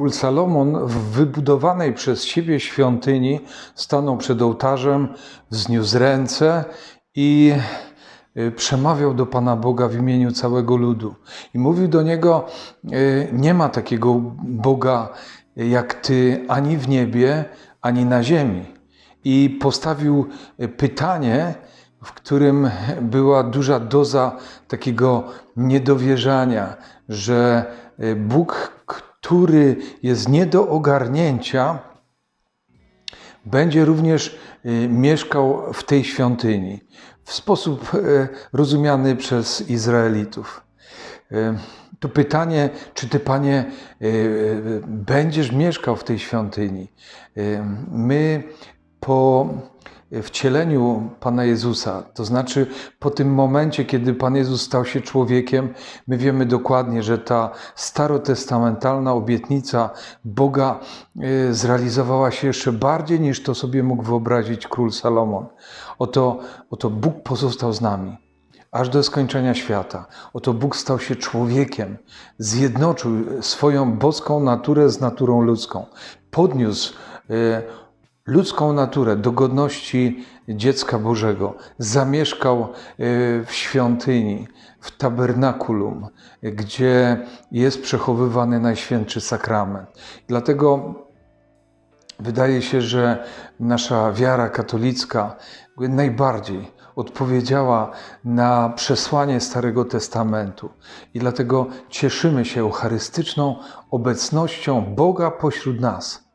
Król Salomon w wybudowanej przez siebie świątyni stanął przed ołtarzem, wzniósł ręce i y, przemawiał do Pana Boga w imieniu całego ludu. I mówił do niego: y, Nie ma takiego Boga jak Ty ani w niebie, ani na ziemi. I postawił y, pytanie, w którym była duża doza takiego niedowierzania, że y, Bóg, który jest nie do ogarnięcia, będzie również y, mieszkał w tej świątyni w sposób y, rozumiany przez Izraelitów. Y, To pytanie, czy ty, panie, będziesz mieszkał w tej świątyni? My po wcieleniu Pana Jezusa, to znaczy po tym momencie, kiedy Pan Jezus stał się człowiekiem, my wiemy dokładnie, że ta starotestamentalna obietnica Boga y, zrealizowała się jeszcze bardziej niż to sobie mógł wyobrazić król Salomon. Oto, oto Bóg pozostał z nami aż do skończenia świata. Oto Bóg stał się człowiekiem, zjednoczył swoją boską naturę z naturą ludzką, podniósł e, ludzką naturę do godności dziecka Bożego, zamieszkał e, w świątyni, w tabernakulum, gdzie jest przechowywany Najświętszy Sakrament. Dlatego Wydaje się, że nasza wiara katolicka najbardziej odpowiedziała na przesłanie Starego Testamentu i dlatego cieszymy się eucharystyczną obecnością Boga pośród nas.